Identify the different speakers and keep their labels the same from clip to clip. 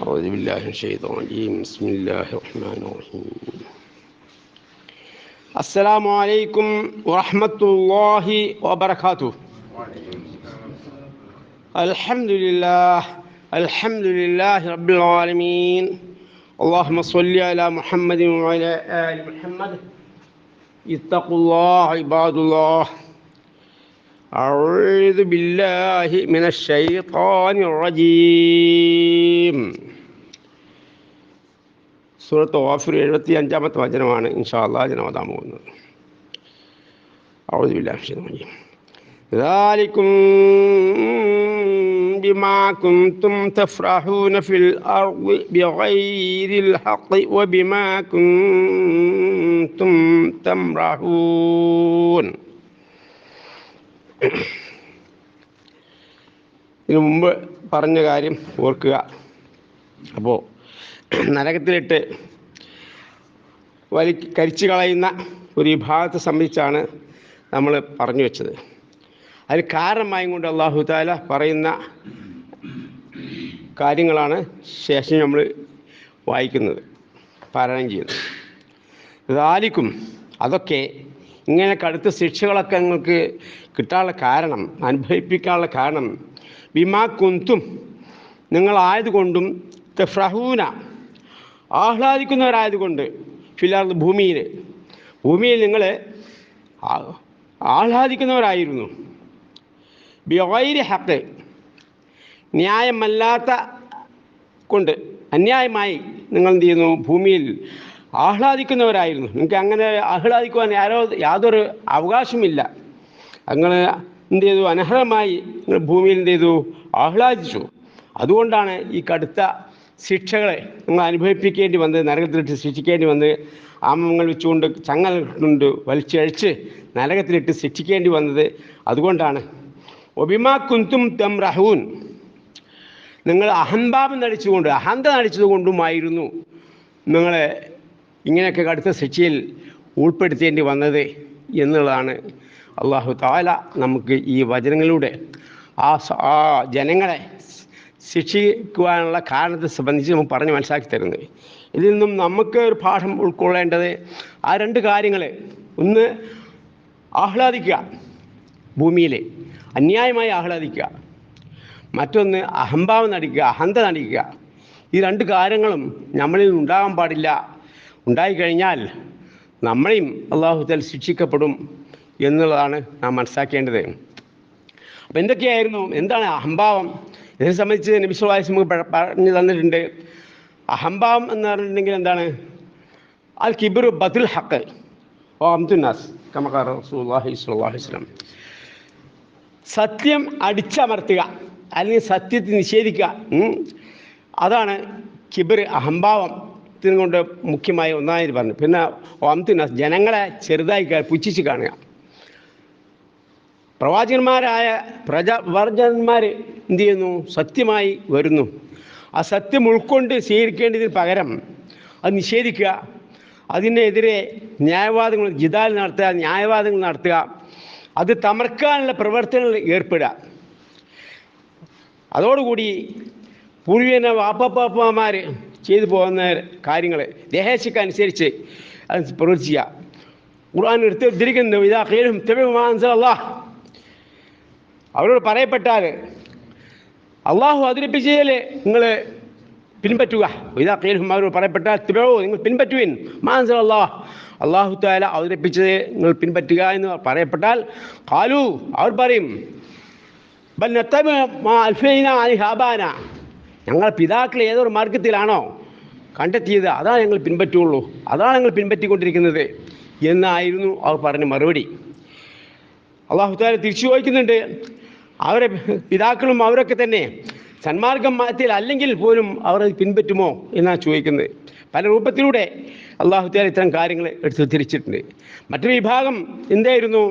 Speaker 1: أعوذ بالله من الشيطان الرجيم. بسم الله الرحمن الرحيم. السلام عليكم ورحمة الله وبركاته. الحمد لله الحمد لله رب العالمين. اللهم صل على محمد وعلى آل محمد. اتقوا الله عباد الله. أعوذ بالله من الشيطان الرجيم സൂറത്ത് offer എഴുപത്തി അഞ്ചാമത്തെ വചനമാണ് ഇൻഷാല്ലാ ജനമതാൻ പോകുന്നത് أعوذ بالله من الشيطان الرجيم ذلكم بما كنتم تفرحون في الأرض بغير الحق وبما كنتم تمرحون ഇതിനു മുമ്പ് പറഞ്ഞ കാര്യം ഓർക്കുക. അപ്പോൾ നരകത്തിലിട്ട് വലി കരിച്ചു കളയുന്ന ഒരു വിഭാഗത്തെ സംബന്ധിച്ചാണ് നമ്മൾ പറഞ്ഞു വെച്ചത്. അതിന് കാരണമായും കൊണ്ട് അള്ളാഹു താല പറയുന്ന കാര്യങ്ങളാണ് ശേഷം നമ്മൾ വായിക്കുന്നത് പാരായണം ചെയ്യുന്നത്. ഇതാലിക്കും അതൊക്കെ ഇങ്ങനെ കടുത്ത ശിക്ഷകളൊക്കെ നിങ്ങൾക്ക് കിട്ടാനുള്ള കാരണം അനുഭവിപ്പിക്കാനുള്ള കാരണം. ബിമാ കുന്തും നിങ്ങളായതുകൊണ്ടും തെഫ്രഹൂന ആഹ്ലാദിക്കുന്നവരായതുകൊണ്ട് ഫിലാർ ഭൂമിയിൽ ഭൂമിയിൽ നിങ്ങൾ ആഹ്ലാദിക്കുന്നവരായിരുന്നു. ബിവൈരി ഹക്ക് ന്യായമല്ലാത്ത കൊണ്ട് അന്യായമായി നിങ്ങൾ എന്ത് ചെയ്യുന്നു? ഭൂമിയിൽ ആഹ്ലാദിക്കുന്നവരായിരുന്നു. നിങ്ങൾക്ക് അങ്ങനെ ആഹ്ലാദിക്കുവാൻ ആരോ യാതൊരു അവകാശമില്ല. അങ്ങൾ എന്ത് ചെയ്തു? അനർഹമായി ഭൂമിയിൽ എന്ത് ചെയ്തു? ആഹ്ലാദിച്ചു. അതുകൊണ്ടാണ് ഈ കടുത്ത ശിക്ഷകളെ നിങ്ങൾ അനുഭവിപ്പിക്കേണ്ടി വന്നത് നരകത്തിലിട്ട് ശിക്ഷിക്കേണ്ടി വന്ന് ആമങ്ങൾ വെച്ചുകൊണ്ട് ചങ്ങൽ കൊണ്ട് വലിച്ചഴിച്ച് നരകത്തിലിട്ട് ശിക്ഷിക്കേണ്ടി വന്നത്. അതുകൊണ്ടാണ്. ഒബിമാ കുന്തും തം റഹൂൻ. നിങ്ങൾ അഹംഭാവം നടിച്ചുകൊണ്ട് അഹന്ത നടിച്ചതുകൊണ്ടുമായിരുന്നു നിങ്ങളെ ഇങ്ങനെയൊക്കെ കടുത്ത ശിക്ഷയിൽ ഉൾപ്പെടുത്തേണ്ടി വന്നത് എന്നുള്ളതാണ് അള്ളാഹു താല നമുക്ക് ഈ വചനങ്ങളിലൂടെ ആ ആ ജനങ്ങളെ ശിക്ഷിക്കുവാനുള്ള കാരണത്തെ സംബന്ധിച്ച് നമ്മൾ പറഞ്ഞ് മനസ്സിലാക്കി തരുന്നത്. ഇതിൽ നിന്നും നമുക്ക് ഒരു പാഠം ഉൾക്കൊള്ളേണ്ടത് ആ രണ്ട് കാര്യങ്ങൾ ഒന്ന് ആഹ്ലാദിക്കുക ഭൂമിയിൽ അന്യായമായി ആഹ്ലാദിക്കുക. മറ്റൊന്ന് അഹംഭാവം നടിക്കുക അഹന്ത നടിക്കുക. ഈ രണ്ട് കാര്യങ്ങളും നമ്മളിൽ ഉണ്ടാകാൻ പാടില്ല ഉണ്ടായിക്കഴിഞ്ഞാൽ നമ്മളെയും തൽ ശിക്ഷിക്കപ്പെടും എന്നുള്ളതാണ് നാം മനസ്സിലാക്കേണ്ടത്. അപ്പം എന്തൊക്കെയായിരുന്നു? എന്താണ് അഹംഭാവം? ഇതിനെ സംബന്ധിച്ച് നമുക്ക് പറഞ്ഞു തന്നിട്ടുണ്ട്. അഹംഭാവം എന്ന് പറഞ്ഞിട്ടുണ്ടെങ്കിൽ എന്താണ്? അൽ കിബിറു ബദുൽ ഹക്ക് ഓ അബ്ദുന്നാസ് കമക്കാർ സത്യം അടിച്ചമർത്തുക അല്ലെങ്കിൽ സത്യത്തെ നിഷേധിക്കുക അതാണ് കിബിർ അഹംഭാവത്തിനും കൊണ്ട് മുഖ്യമായ ഒന്നായി പറഞ്ഞു. പിന്നെ ഓംതുന്നാസ് ജനങ്ങളെ ചെറുതായി പുച്ഛിച്ച് കാണുക. പ്രവാചകന്മാരായ പ്രജവർജന്മാർ എന്ത് ചെയ്യുന്നു? സത്യമായി വരുന്നു. ആ സത്യം ഉൾക്കൊണ്ട് സ്വീകരിക്കേണ്ടതിന് പകരം അത് നിഷേധിക്കുക. അതിനെതിരെ ന്യായവാദങ്ങൾ ജിതാൽ നടത്തുക ന്യായവാദങ്ങൾ നടത്തുക. അത് തമർക്കാനുള്ള പ്രവർത്തനങ്ങൾ ഏർപ്പെടുക. അതോടുകൂടി പൂർവീന വാപ്പപ്പാപ്പമാർ ചെയ്തു പോകുന്ന കാര്യങ്ങൾ ദേഹേശക്കനുസരിച്ച് അത് പ്രവർത്തിക്കുക ഖുർആൻ എടുത്ത് ഉദ്ധരിക്കുന്നു ഇതാ കേളും തെളിവ് അവരോട് പറയപ്പെട്ടാൽ അള്ളാഹു അവതരിപ്പിച്ചതിൽ നിങ്ങൾ പിൻപറ്റുക. ഇതാ കേൾക്കും അവരോട് പറയപ്പെട്ടാൽ തിരോ നിങ്ങൾ പിൻപറ്റുവിൻ. മാൻസൽ അള്ളാഹ് താല അവതരിപ്പിച്ചത് നിങ്ങൾ പിൻപറ്റുക എന്ന് പറയപ്പെട്ടാൽ കാലു അവർ പറയും ഞങ്ങൾ പിതാക്കൾ ഏതൊരു മാർഗത്തിലാണോ കണ്ടെത്തിയത്? അതാണ് ഞങ്ങൾ പിൻപറ്റുള്ളൂ. അതാണ് ഞങ്ങൾ പിൻപറ്റിക്കൊണ്ടിരിക്കുന്നത് എന്നായിരുന്നു അവർ പറഞ്ഞ മറുപടി. അള്ളാഹു താല തിരിച്ചു ചോദിക്കുന്നുണ്ട്. അവരെ പിതാക്കളും അവരൊക്കെ തന്നെ സന്മാർഗം മാറ്റിൽ അല്ലെങ്കിൽ പോലും അവർ പിൻപറ്റുമോ എന്നാണ് ചോദിക്കുന്നത്. പല രൂപത്തിലൂടെ അള്ളാഹു താല ഇത്തരം കാര്യങ്ങൾ എടുത്തു തിരിച്ചിട്ടുണ്ട്. മറ്റൊരു വിഭാഗം എന്തായിരുന്നു?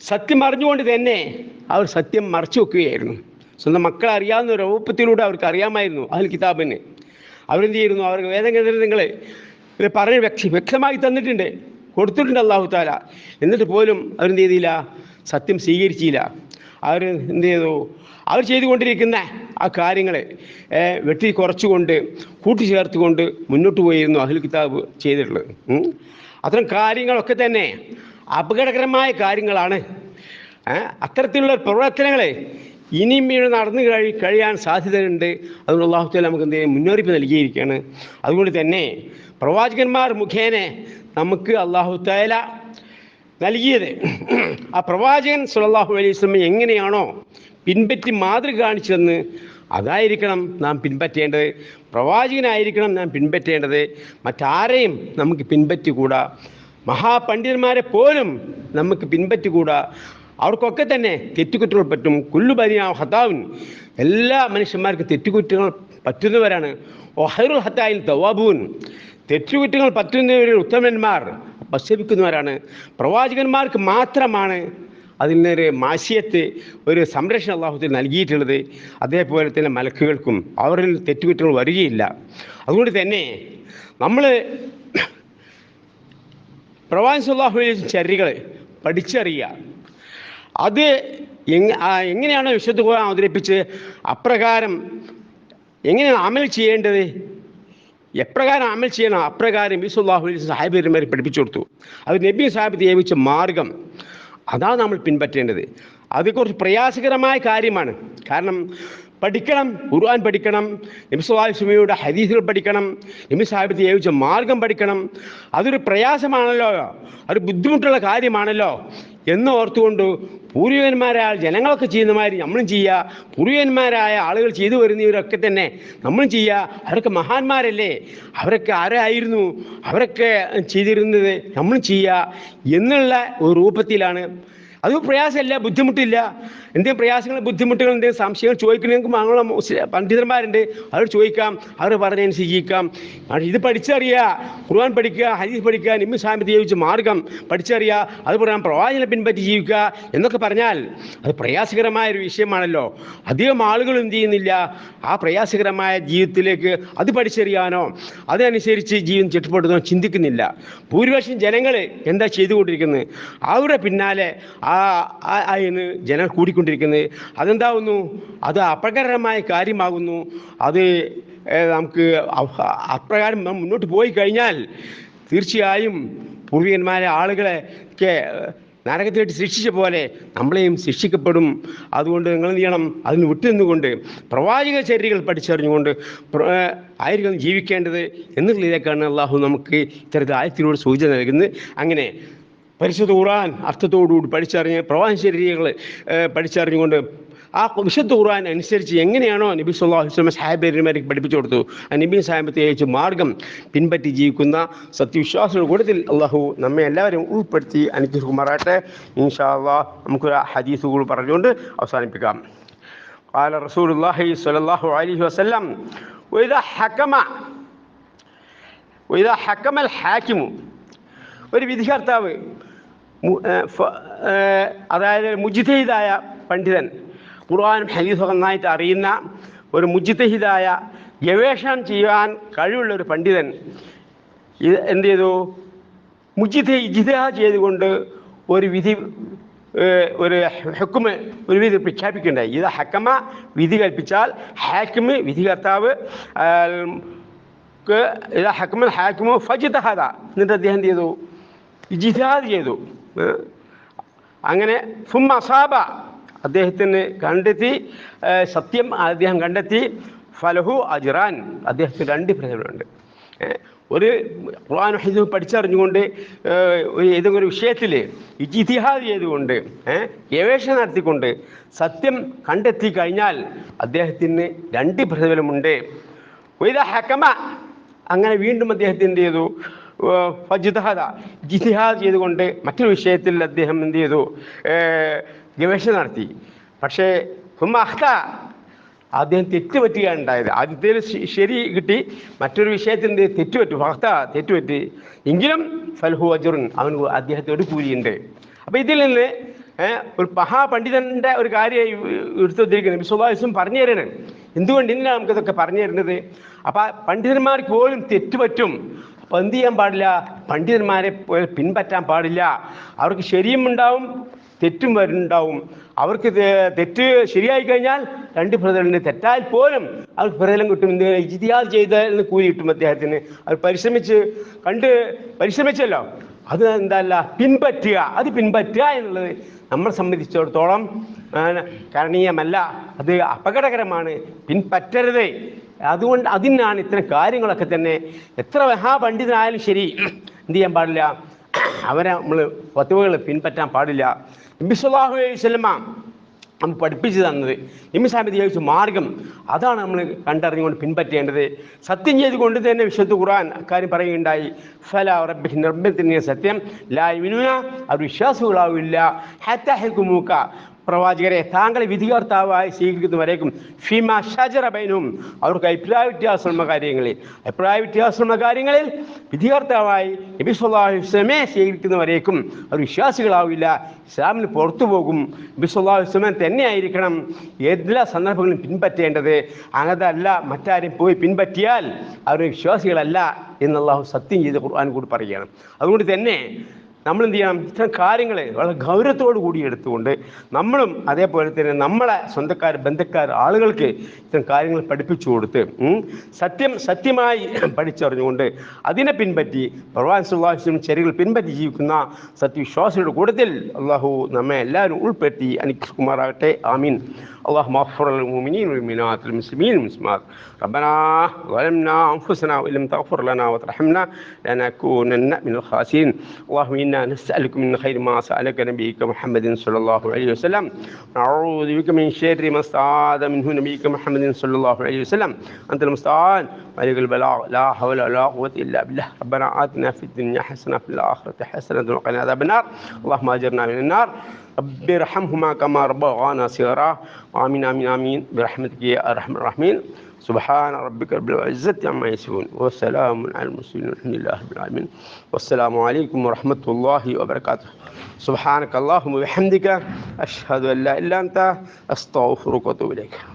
Speaker 1: സത്യം അറിഞ്ഞുകൊണ്ട് തന്നെ അവർ സത്യം മറച്ചു വെക്കുകയായിരുന്നു. സ്വന്തം മക്കളെ അറിയാവുന്ന ഒരു രൂപത്തിലൂടെ അവർക്ക് അറിയാമായിരുന്നു അഹൽ കിതാബിന്. അവരെന്ത് ചെയ്യുന്നു? അവർക്ക് വേദഗ്രന്ഥങ്ങൾ ഇത് പറഞ്ഞ് വ്യക്തി വ്യക്തമായി തന്നിട്ടുണ്ട്. കൊടുത്തിട്ടുണ്ട് അള്ളാഹു താല എന്നിട്ട് പോലും അവരെന്ത് ചെയ്തില്ല? സത്യം സ്വീകരിച്ചില്ല. അവർ എന്ത് ചെയ്തു? അവർ ചെയ്തുകൊണ്ടിരിക്കുന്ന ആ കാര്യങ്ങളെ വെട്ടി കുറച്ചുകൊണ്ട് കൂട്ടിച്ചേർത്തുകൊണ്ട് മുന്നോട്ട് പോയിരുന്നു അഹ്ൽ കിതാബ് ചെയ്തിട്ടുള്ളത്. അത്തരം കാര്യങ്ങളൊക്കെ തന്നെ അപകടകരമായ കാര്യങ്ങളാണ്. അത്തരത്തിലുള്ള പ്രവർത്തനങ്ങൾ ഇനിയും നടന്നു കഴി കഴിയാൻ സാധ്യതയുണ്ട്. അതുകൊണ്ട് അള്ളാഹുത്താല നമുക്ക് എന്ത് ചെയ്യും? മുന്നറിയിപ്പ് നൽകിയിരിക്കുകയാണ്. അതുകൊണ്ട് തന്നെ പ്രവാചകന്മാർ മുഖേന നമുക്ക് അള്ളാഹുത്തല നൽകിയത് ആ പ്രവാചകൻ സുലല്ലാഹു അലൈഹി സ്വലം എങ്ങനെയാണോ പിൻപറ്റി മാതൃക കാണിച്ചതെന്ന് അതായിരിക്കണം നാം പിൻപറ്റേണ്ടത്. പ്രവാചകനായിരിക്കണം നാം പിൻപറ്റേണ്ടത്. മറ്റാരെയും നമുക്ക് പിൻപറ്റിക്കൂടാ. മഹാപണ്ഡിതന്മാരെ പോലും നമുക്ക് പിൻപറ്റിക്കൂടാ. അവർക്കൊക്കെ തന്നെ തെറ്റുകുറ്റങ്ങൾ പറ്റും. കുല്ലുബനിയ ഹത്താവിൻ എല്ലാ മനുഷ്യന്മാർക്കും തെറ്റുകുറ്റങ്ങൾ പറ്റുന്നവരാണ്. ഒഹൈറുൽ ഹത്തായിൽ തവാബൂൻ. തെറ്റുകുറ്റങ്ങൾ പറ്റുന്നവരിൽ ഉത്തമന്മാർ പശ്ചപിക്കുന്നവരാണ് പ്രവാചകന്മാർക്ക് മാത്രമാണ് അതിൽ നിന്നൊരു മാശയത്ത് ഒരു സംരക്ഷണം അള്ളാഹുത്തിൽ നൽകിയിട്ടുള്ളത്. അതേപോലെ തന്നെ മലക്കുകൾക്കും അവരിൽ തെറ്റുകുറ്റങ്ങൾ വരികയില്ല. അതുകൊണ്ട് തന്നെ നമ്മൾ പ്രവാചകല്ലാഹുവിലെ ചര്യകൾ പഠിച്ചറിയുക. അത് എങ് എങ്ങനെയാണ് വിശുദ്ധ ഖുർആൻ അവതരിപ്പിച്ച് അപ്രകാരം എങ്ങനെയാണ് അമൽ ചെയ്യേണ്ടത്? എപ്രകാരം അമൽ ചെയ്യണം? അപ്രകാരം ബിസുല്ലാഹു അലൈഹി സാഹിബിമാരെ പഠിപ്പിച്ചു കൊടുത്തു. അത് നബി സാഹിബ് നിയമിച്ച മാർഗം. അതാണ് നമ്മൾ പിൻപറ്റേണ്ടത്. അത് കുറച്ച് പ്രയാസകരമായ കാര്യമാണ്. കാരണം പഠിക്കണം ഖുർആൻ പഠിക്കണം നബി സുല്ലാസ്മയുടെ ഹദീസുകൾ പഠിക്കണം നബി സാഹിബ് നിയമിച്ച മാർഗം പഠിക്കണം. അതൊരു പ്രയാസമാണല്ലോ. ഒരു ബുദ്ധിമുട്ടുള്ള കാര്യമാണല്ലോ. എന്ന് ഓർത്തുകൊണ്ട് പൂർവികന്മാരായ ജനങ്ങളൊക്കെ ചെയ്യുന്ന മാതിരി നമ്മളും ചെയ്യുക. പൂർവികന്മാരായ ആളുകൾ ചെയ്തു വരുന്നവരൊക്കെ തന്നെ നമ്മളും ചെയ്യുക. അവരൊക്കെ മഹാന്മാരല്ലേ? അവരൊക്കെ ആരായിരുന്നു? അവരൊക്കെ ചെയ്തിരുന്നത് നമ്മളും ചെയ്യുക എന്നുള്ള ഒരു രൂപത്തിലാണ്. അത് പ്രയാസമില്ല ബുദ്ധിമുട്ടില്ല. എന്തെങ്കിലും പ്രയാസങ്ങൾ ബുദ്ധിമുട്ടുകൾ എന്തെങ്കിലും സംശയങ്ങൾ ചോദിക്കണമെങ്കിൽ മുസ്ലിം പണ്ഡിതന്മാരുണ്ട്. അവർ ചോദിക്കാം. അവർ പറഞ്ഞതിന് ജീവിക്കാം ഇത് പഠിച്ചറിയുക ഖുർആൻ പഠിക്കുക ഹദീസ് പഠിക്കുക നിമ്മി സാമ്യത്തെ ജീവിച്ച മാർഗം പഠിച്ചറിയുക അതുപോലെ പ്രവാചകനെ പിൻപറ്റി ജീവിക്കുക എന്നൊക്കെ പറഞ്ഞാൽ അത് പ്രയാസകരമായ ഒരു വിഷയമാണല്ലോ. അധികം ആളുകൾ എന്ത് ചെയ്യുന്നില്ല. ആ പ്രയാസകരമായ ജീവിതത്തിലേക്ക് അത് പഠിച്ചറിയാനോ അതനുസരിച്ച് ജീവിതം ചുറ്റപ്പെടുന്നോ ചിന്തിക്കുന്നില്ല. ഭൂരിപക്ഷം ജനങ്ങൾ എന്താ ചെയ്തുകൊണ്ടിരിക്കുന്നത്? അവരുടെ പിന്നാലെ ആ ആ- ജനങ്ങൾ ജനങ്ങൾ കൂടിക്കൊണ്ടിരിക്കുന്നത് അതെന്താവുന്നു? അത് അപകടകരമായ കാര്യമാകുന്നു. അത് നമുക്ക് അപ്രകാരം മുന്നോട്ട് പോയി കഴിഞ്ഞാൽ തീർച്ചയായും പൂർവികന്മാരെ ആളുകളെ ഒക്കെ നരകത്തിലേക്ക് ശിക്ഷിച്ച പോലെ നമ്മളെയും ശിക്ഷിക്കപ്പെടും. അതുകൊണ്ട് നിങ്ങൾ എന്ത് ചെയ്യണം? അതിന് വിട്ടുനിന്നുകൊണ്ട് പ്രവാചക ചര്യകൾ പഠിച്ചറിഞ്ഞുകൊണ്ട് ആയിരിക്കണം ജീവിക്കേണ്ടത്. എന്നുള്ളതിലേക്കാണ് അള്ളാഹു നമുക്ക് ഇത്തരത്തിൽ ആയത്തിനോട് സൂചന നൽകുന്നത്. അങ്ങനെ പരിശുദ്ധ ഖുർആൻ അർത്ഥത്തോടുകൂടി പഠിച്ചറിഞ്ഞ് പ്രവാഹ ശരീരങ്ങൾ പഠിച്ചറിഞ്ഞുകൊണ്ട് ആ വിശുദ്ധ ഖുർആൻ അനുസരിച്ച് എങ്ങനെയാണോ നബി സല്ലല്ലാഹു അലൈഹി വസല്ലം സാഹിബന്മാർക്ക് പഠിപ്പിച്ചു കൊടുത്തു ആ നബി സാഹിബത്തെ അയച്ച മാർഗം പിൻപറ്റി ജീവിക്കുന്ന സത്യവിശ്വാസികളുടെ കൂട്ടത്തിൽ അള്ളാഹു നമ്മെ എല്ലാവരും ഉൾപ്പെടുത്തി അനുഗ്രഹിക്കുമാറാട്ടെ ഇൻഷാ അള്ളാഹ് നമുക്കൊരു ഹദീസ് കൂടി പറഞ്ഞുകൊണ്ട് അവസാനിപ്പിക്കാം قال رسول الله صلى الله عليه وسلم وإذا حكم وإذا حكم الحاكم ഒരു വിധികർത്താവ് മു- ഏ, ഫ- ഏ, അതായത് മുജിതഹിദായ പണ്ഡിതൻ ഖുർആാനും ഹദീസും നന്നായിട്ട് അറിയുന്ന ഒരു മുജിതഹിദായ ഗവേഷണം ചെയ്യാൻ കഴിവുള്ള ഒരു പണ്ഡിതൻ. ഇത് എന്ത് ചെയ്തു? മുജിത ഇജിത ചെയ്തുകൊണ്ട് ഒരു വിധി ഒരു ഹെക്കുമ് ഒരു വിധി പ്രഖ്യാപിക്കുകയുണ്ടായി. ഇത് ഹക്കമ വിധി കൽപ്പിച്ചാൽ ഹാക്കിമ് വിധി കർത്താവ് ഇത് ഹക്കമൽ ഹാക്കിമോ ഫജിതഹദ. എന്നിട്ട് അദ്ദേഹം എന്ത് ചെയ്തു? ഇജിതാദ് ചെയ്തു? അങ്ങനെ ഫും അസാബ. അദ്ദേഹത്തിന് കണ്ടെത്തി സത്യം അദ്ദേഹം കണ്ടെത്തി. ഫലഹു അജിറാൻ. അദ്ദേഹത്തിന് രണ്ട് പ്രതിഫലമുണ്ട് ഒരു ഖുർആൻ ഹദീസ് പഠിച്ചറിഞ്ഞുകൊണ്ട് ഏതെങ്കിലും ഒരു വിഷയത്തിൽ ഇജിഹാദ് ചെയ്തുകൊണ്ട് ഗവേഷണം നടത്തിക്കൊണ്ട് സത്യം കണ്ടെത്തി കഴിഞ്ഞാൽ അദ്ദേഹത്തിന് രണ്ട് പ്രതിഫലമുണ്ട് ഹക്കമ അങ്ങനെ വീണ്ടും അദ്ദേഹത്തിന്റെ ചെയ്തു? ഫജിദഹദ ജിതിഹാദ് ചെയ്തുകൊണ്ട് മറ്റൊരു വിഷയത്തിൽ അദ്ദേഹം എന്ത് ചെയ്തു? ഗവേഷണം നടത്തി. പക്ഷേ ഹും അഹ്ത അദ്ദേഹം തെറ്റുപറ്റുകയാണ് ഉണ്ടായത്. ആദ്യത്തേൽ ശ- ശരി കിട്ടി മറ്റൊരു വിഷയത്തിൽ എന്ത്? തെറ്റുപറ്റു ഭക്ത തെറ്റുപറ്റി. എങ്കിലും ഫൽഹു അജുറുൻ അവന് അദ്ദേഹത്തിന് ഒരു കൂലിയുണ്ട്. അപ്പോൾ ഇതിൽ നിന്ന് ഒരു മഹാപണ്ഡിതന്റെ ഒരു കാര്യം എടുത്തുവന്നിരിക്കുന്നത് വിശ്വാസം പറഞ്ഞു തരണം എന്തുകൊണ്ട് ഇന്നാണ് നമുക്കിതൊക്കെ പറഞ്ഞു തരുന്നത്? അപ്പോൾ പണ്ഡിതന്മാർക്ക് പോലും തെറ്റുപറ്റും. അപ്പോൾ എന്ത് ചെയ്യാൻ പാടില്ല പണ്ഡിതന്മാരെ പിൻപറ്റാൻ പാടില്ല. അവർക്ക് ശരിയും ഉണ്ടാവും തെറ്റും വരുന്നുണ്ടാവും. അവർക്ക് തെറ്റ് ശരിയായി കഴിഞ്ഞാൽ രണ്ട് പ്രതിഫലം തെറ്റാൽ പോലും അവർക്ക് പ്രതിഫലം കിട്ടും. എന്ത് ചെയ്ത എന്ന് കൂലി കിട്ടും അദ്ദേഹത്തിന്. അവർ പരിശ്രമിച്ച് കണ്ട് പരിശ്രമിച്ചല്ലോ. അത് എന്താല്ല പിൻപറ്റുക. അത് പിൻപറ്റുക എന്നുള്ളത് നമ്മളെ സംബന്ധിച്ചിടത്തോളം കരണീയമല്ല. അത് അപകടകരമാണ്. പിൻപറ്റരുത്. അതുകൊണ്ട് അതിനാണ് ഇത്തരം കാര്യങ്ങളൊക്കെ തന്നെ എത്ര മഹാപണ്ഡിതനായാലും ശരി എന്ത് ചെയ്യാൻ പാടില്ല. അവരെ നമ്മൾ ഫത്തുവകൾ പിൻപറ്റാൻ പാടില്ല. നബി അലൈഹി നമ്മൾ പഠിപ്പിച്ചു തന്നത് നിമിഷാമി ചോദിച്ച മാർഗം അതാണ് നമ്മൾ കണ്ടറിഞ്ഞുകൊണ്ട് പിൻപറ്റേണ്ടത്. സത്യം ചെയ്തുകൊണ്ട് തന്നെ വിശുദ്ധ ഖുർആൻ അക്കാര്യം പറയുകയുണ്ടായി. ഫല റബ്ബി നിർബന്ധത്തിന് സത്യം ലാ വിനുന അവർ വിശ്വാസികളാവില്ല. ഹത്തഹക്കുമൂക്ക പ്രവാചകരെ താങ്കളെ വിധികർത്താവായി സ്വീകരിക്കുന്നവരേക്കും ഫിമ ഷജറബൈനും അവർക്ക് അഭിപ്രായ വ്യത്യാസമുള്ള കാര്യങ്ങളിൽ. അഭിപ്രായ വ്യത്യാസമുള്ള കാര്യങ്ങളിൽ വിധികർത്താവായി നബി സല്ലല്ലാഹു അലൈഹി വസല്ലമയെ സ്വീകരിക്കുന്നവരേക്കും അവർ വിശ്വാസികളാവില്ല. ഇസ്ലാമിന് പുറത്തു പോകും. നബി അലൈഹി വസല്ലം തന്നെയായിരിക്കണം എല്ലാ സന്ദർഭങ്ങളിലും പിൻപറ്റേണ്ടത്. അങ്ങനല്ല മറ്റാരും പോയി പിൻപറ്റിയാൽ അവർ വിശ്വാസികളല്ല എന്ന് അള്ളാഹു സത്യം ചെയ്ത് ഖുർആൻ കൂടി പറയുകയാണ്. അതുകൊണ്ട് തന്നെ നമ്മൾ എന്ത് ചെയ്യണം ഇത്തരം കാര്യങ്ങളെ വളരെ ഗൗരവത്തോടു കൂടി എടുത്തുകൊണ്ട് നമ്മളും അതേപോലെ തന്നെ നമ്മളെ സ്വന്തക്കാർ ബന്ധക്കാർ ആളുകൾക്ക് ഇത്തരം കാര്യങ്ങൾ പഠിപ്പിച്ചു കൊടുത്ത് സത്യം സത്യമായി പഠിച്ചറിഞ്ഞുകൊണ്ട് അതിനെ പിൻപറ്റി പ്രവാൻ സുഭാഷിനും ചെറികൾ പിൻപറ്റി ജീവിക്കുന്ന സത്യവിശ്വാസികളുടെ കൂട്ടത്തിൽ അള്ളാഹു നമ്മെ എല്ലാവരും ഉൾപ്പെടുത്തി അനുക്കുമാറാകട്ടെ ആമീൻ. اللهم اغفر للمؤمنين والمؤمنات المسلمين والمسلمات. ربنا ظلمنا أنفسنا وإن لم تغفر لنا وترحمنا لنكونن من الخاسرين. اللهم إنا نسألك من خير ما سألك نبيك محمد صلى الله عليه وسلم. نعوذ بك من شر ما استعاذ منه نبيك محمد صلى الله عليه وسلم. أنت المستعان. ملك البلاغ. لا حول ولا قوة إلا بالله. ربنا آتنا في الدنيا حسنة في الآخرة حسنة وقنا عذاب النار. اللهم أجرنا من النار. رب ارحمهما كما ربوانا صغارا. آمين آمين آمين. برحمتك يا أرحم الراحمين. سبحان ربك رب العزة عما يصفون. وسلام على المرسلين والحمد لله رب العالمين. والسلام عليكم ورحمة الله وبركاته. سبحانك اللهم وبحمدك أشهد أن لا إله إلا أنت أستغفرك وأتوب إليك.